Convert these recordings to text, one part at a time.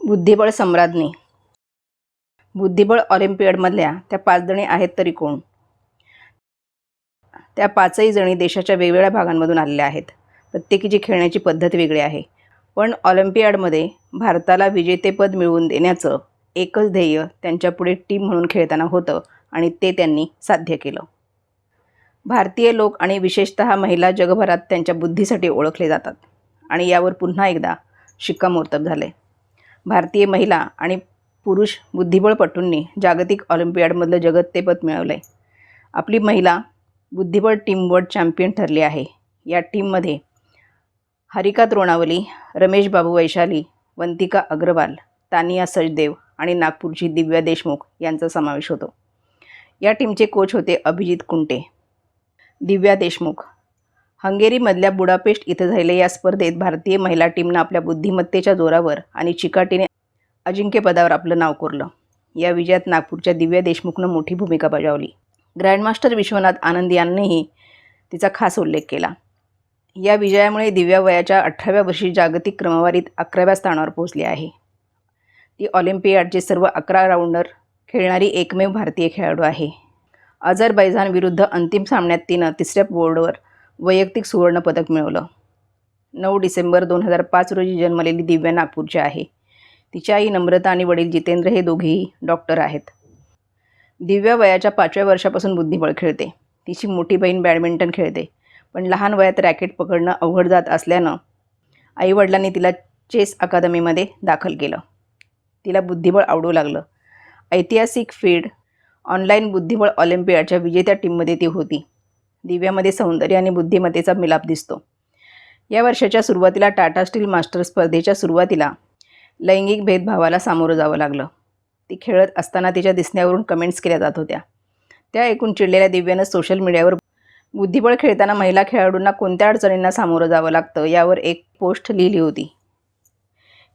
बुद्धिबळ सम्राज्ञी. बुद्धिबळ ऑलिम्पियडमधल्या त्या पाच जणी आहेत तरी कोण? त्या पाचही जणी देशाच्या वेगवेगळ्या भागांमधून आलेल्या आहेत. प्रत्येकीची खेळण्याची पद्धत वेगळी आहे. पण ऑलिम्पियाडमध्ये भारताला विजेतेपद मिळवून देण्याचं एकच ध्येय त्यांच्यापुढे टीम म्हणून खेळताना होतं आणि ते त्यांनी साध्य केलं. भारतीय लोक आणि विशेषतः महिला जगभरात त्यांच्या बुद्धीसाठी ओळखले जातात आणि यावर पुन्हा एकदा शिक्कामोर्तब झाले भारतीय महिला आणि पुरुष बुद्धिबळपटूंनी जागतिक ऑलिम्पियाडमधलं जगत्तेपद मिळवलं आहे आपली महिला बुद्धिबळ टीम वर्ल्ड चॅम्पियन ठरली आहे. या टीममध्ये हरिका द्रोणावली रमेश बाबू वैशाली वंतिका अग्रवाल तानिया सचदेव आणि नागपूरची दिव्या देशमुख यांचा समावेश होतो. या टीमचे कोच होते अभिजित कुंटे. दिव्या देशमुख हंगेरीमधल्या बुडापेस्ट इथं झालेल्या या स्पर्धेत भारतीय महिला टीमनं आपल्या बुद्धिमत्तेच्या जोरावर आणि चिकाटीने अजिंक्यपदावर आपलं नाव कोरलं. या विजयात नागपूरच्या दिव्या देशमुखनं मोठी भूमिका बजावली. ग्रँडमास्टर विश्वनाथ आनंद यांनीही तिचा खास उल्लेख केला. या विजयामुळे दिव्या वयाच्या अठराव्या वर्षी जागतिक क्रमवारीत अकराव्या स्थानावर पोहोचली आहे. ती ऑलिम्पियाडचे सर्व अकरा राऊंडर खेळणारी एकमेव भारतीय खेळाडू आहे. अझरबैजान विरुद्ध अंतिम सामन्यात तिनं तिसऱ्या बोर्डवर वैयक्तिक सुवर्णपदक मिळवलं. नऊ डिसेंबर दोन हजार पाच रोजी जन्मलेली दिव्या नागपूरची आहे तिच्या आई नम्रता आणि वडील जितेंद्र हे दोघेही डॉक्टर आहेत. दिव्या वयाच्या पाचव्या वर्षापासून बुद्धिबळ खेळते. तिची मोठी बहीण बॅडमिंटन खेळते पण लहान वयात रॅकेट पकडणं अवघड जात असल्यानं आईवडिलांनी तिला चेस अकादमीमध्ये दाखल केलं. तिला बुद्धिबळ आवडू लागलं. ऐतिहासिक फीड ऑनलाईन बुद्धिबळ ऑलिम्पियाडच्या विजेत्या टीममध्ये ती होती. दिव्यामध्ये सौंदर्य आणि बुद्धिमत्तेचा मिलाप दिसतो. या वर्षाच्या सुरुवातीला टाटा स्टील मास्टर स्पर्धेच्या सुरुवातीला लैंगिक भेदभावाला सामोरं जावं लागलं. ती खेळत असताना तिच्या दिसण्यावरून कमेंट्स केल्या जात होत्या. त्या ऐकून चिडलेल्या दिव्यानं सोशल मीडियावर बुद्धिबळ खेळताना महिला खेळाडूंना कोणत्या अडचणींना सामोरं जावं लागतं यावर एक पोस्ट लिहिली होती.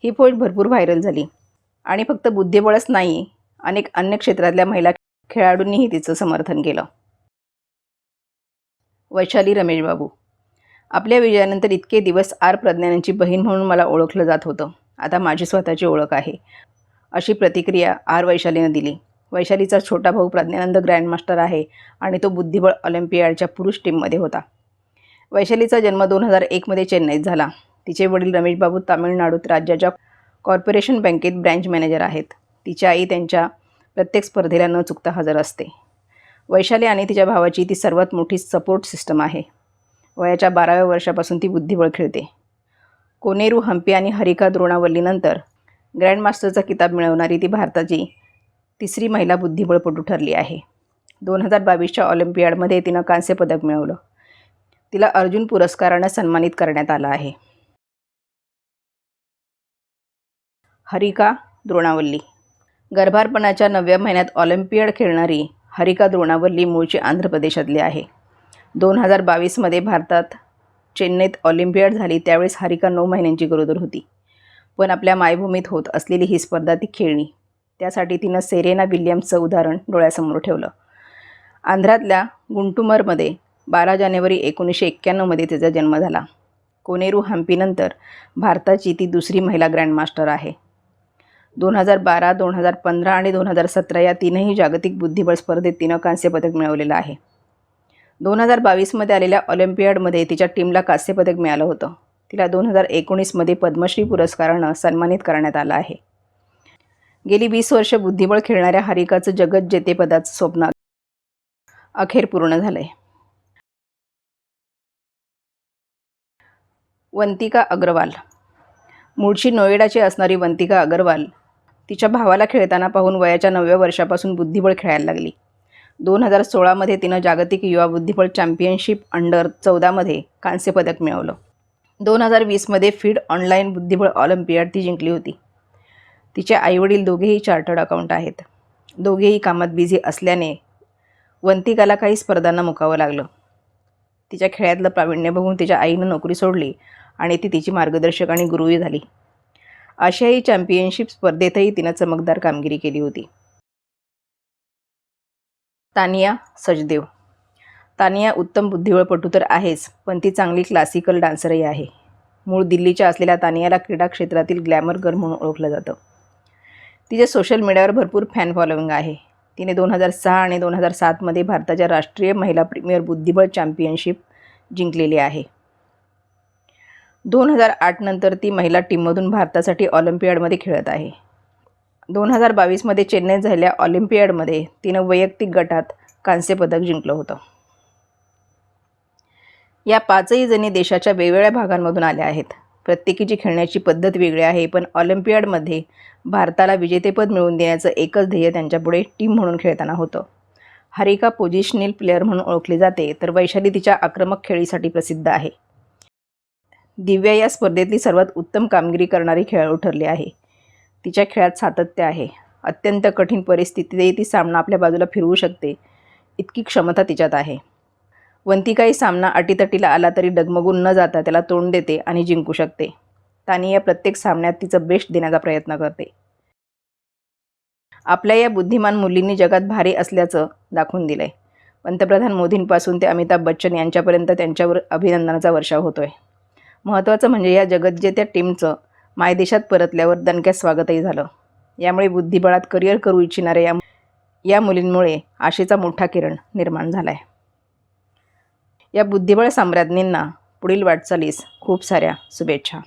ही पोस्ट भरपूर व्हायरल झाली. आणि फक्त बुद्धिबळच नाही अनेक अन्य क्षेत्रातल्या महिला खेळाडूंनीही तिचं समर्थन केलं. वैशाली रमेश बाबू. आपल्या विजयानंतर इतके दिवस आर प्रज्ञानांची बहीण म्हणून मला ओळखलं जात होतं. आता माझी स्वतःची ओळख आहे. अशी प्रतिक्रिया आर वैशालीनं दिली. वैशालीचा छोटा भाऊ प्रज्ञानंद ग्रँडमास्टर आहे आणि तो बुद्धिबळ ऑलिम्पियाडच्या पुरुष टीममध्ये होता. वैशालीचा जन्म दोन हजार एकमध्ये चेन्नईत झाला. तिचे वडील रमेशबाबू तामिळनाडूत राज्याच्या कॉर्पोरेशन बँकेत ब्रँच मॅनेजर आहेत. तिची आई त्यांच्या प्रत्येक स्पर्धेला न चुकता हजर असते. वैशाली आणि तिच्या भावाची ती सर्वात मोठी सपोर्ट सिस्टम आहे. वयाच्या बाराव्या वर्षापासून ती बुद्धिबळ खेळते. कोनेरू हम्पी आणि हरिका द्रोणावल्लीनंतर ग्रँडमास्टरचा किताब मिळवणारी ती भारताची तिसरी महिला बुद्धिबळपटू ठरली आहे. दोन हजार बावीसच्या ऑलिम्पियाडमध्ये तिनं कांस्य पदक मिळवलं. तिला अर्जुन पुरस्कारानं सन्मानित करण्यात आलं आहे. हरिका द्रोणावल्ली. गर्भारपणाच्या नवव्या महिन्यात ऑलिम्पियाड खेळणारी हरिका द्रोणावल्ली मूळची आंध्र प्रदेशातली आहे. दोन हजार बावीसमध्ये भारतात चेन्नईत ऑलिम्पियाड झाली त्यावेळेस हरिका नऊ महिन्यांची गरोदर होती. पण आपल्या मायभूमीत होत असलेली ही स्पर्धा ती खेळणी. त्यासाठी तिनं सेरेना विल्यम्सचं उदाहरण डोळ्यासमोर ठेवलं. आंध्रातल्या गुंटुमरमध्ये बारा जानेवारी एकोणीसशे एक्क्याण्णवमध्ये तिचा जन्म झाला. कोनेरू हम्पीनंतर भारताची ती दुसरी महिला ग्रँडमास्टर आहे. दोन हजार बारा दोन हजार पंधरा आणि दोन हजार सतरा या तीनही जागतिक बुद्धिबळ स्पर्धेत तिनं कांस्यपदक मिळवलेलं आहे. दोन हजार बावीसमध्ये आलेल्या ऑलिम्पियाडमध्ये तिच्या टीमला कांस्यपदक मिळालं होतं. तिला दोन हजार एकोणीसमध्ये पद्मश्री पुरस्कारानं सन्मानित करण्यात आलं आहे. गेली वीस वर्ष बुद्धिबळ खेळणाऱ्या हरिकाचं जगत जेतेपदाचं स्वप्न अखेर पूर्ण झालंय. वंतिका अग्रवाल. मूळची नोएडाची असणारी वंतिका अग्रवाल तिच्या भावाला खेळताना पाहून वयाच्या नवव्या वर्षापासून बुद्धिबळ खेळायला लागली. दोन हजार सोळामध्ये तिनं जागतिक युवा बुद्धिबळ चॅम्पियनशिप अंडर चौदामध्ये कांस्यपदक मिळवलं. दोन हजार वीसमध्ये फीड ऑनलाईन बुद्धिबळ ऑलिम्पियाड ती जिंकली होती. तिचे आईवडील दोघेही चार्टर्ड अकाउंट आहेत. दोघेही कामात बिझी असल्याने वंतिकाला काही स्पर्धांना मुकावं लागलं. तिच्या खेळातलं प्रावीण्य बघून तिच्या आईनं नोकरी सोडली आणि ती तिची मार्गदर्शक आणि गुरुही झाली. आशियाई चॅम्पियनशिप स्पर्धेतही तिनं चमकदार कामगिरी केली होती. तानिया सचदेव. तानिया उत्तम बुद्धिबळपटू तर आहेच पण ती चांगली क्लासिकल डान्सरही आहे. मूळ दिल्लीच्या असलेल्या तानियाला क्रीडा क्षेत्रातील ग्लॅमर गर्ल म्हणून ओळखलं जातं. तिचे सोशल मीडियावर भरपूर फॅन फॉलोईंग आहे. तिने दोन हजार सहा आणि दोन हजार सातमध्ये भारताच्या राष्ट्रीय महिला प्रीमियर बुद्धिबळ चॅम्पियनशिप जिंकलेली आहे. दोन हजार आठ नंतर ती महिला टीममधून भारतासाठी ऑलिम्पियाडमध्ये खेळत आहे. दोन हजार बावीसमध्ये चेन्नईत झालेल्या ऑलिम्पियाडमध्ये तिनं वैयक्तिक गटात कांस्य पदक जिंकलं होतं. या पाचही जणी देशाच्या वेगवेगळ्या भागांमधून आल्या आहेत. प्रत्येकीची खेळण्याची पद्धत वेगळी आहे पण ऑलिम्पियाडमध्ये भारताला विजेतेपद मिळवून देण्याचं एकच ध्येय त्यांच्यापुढे टीम म्हणून खेळताना होतं. हरिका पोजिशनल प्लेअर म्हणून ओळखली जाते तर वैशाली तिच्या आक्रमक खेळीसाठी प्रसिद्ध आहे. दिव्या या स्पर्धेतली सर्वात उत्तम कामगिरी करणारी खेळाडू ठरली आहे. तिच्या खेळात सातत्य आहे. अत्यंत कठीण परिस्थितीतही ती सामना आपल्या बाजूला फिरवू शकते. इतकी क्षमता तिच्यात आहे. वंतिकाही सामना अटीतटीला आला तरी डगमगून न जाता त्याला तोंड देते आणि जिंकू शकते. तानिया प्रत्येक सामन्यात तिचं बेस्ट देण्याचा प्रयत्न करते. आपल्या या बुद्धिमान मुलींनी जगात भारी असल्याचं दाखवून दिलं आहे पंतप्रधान मोदींपासून ते अमिताभ बच्चन यांच्यापर्यंत त्यांच्यावर अभिनंदनाचा वर्षाव होतो आहे महत्त्वाचं म्हणजे या जगज्जेत्या टीमचं मायदेशात परतल्यावर दणक्यात स्वागतही झालं. यामुळे बुद्धिबळात करिअर करू इच्छिणाऱ्या या या मुलींमुळे आशेचा मोठा किरण निर्माण झाला आहे या बुद्धिबळ साम्राज्ञींना पुढील वाटचालीस खूप साऱ्या शुभेच्छा.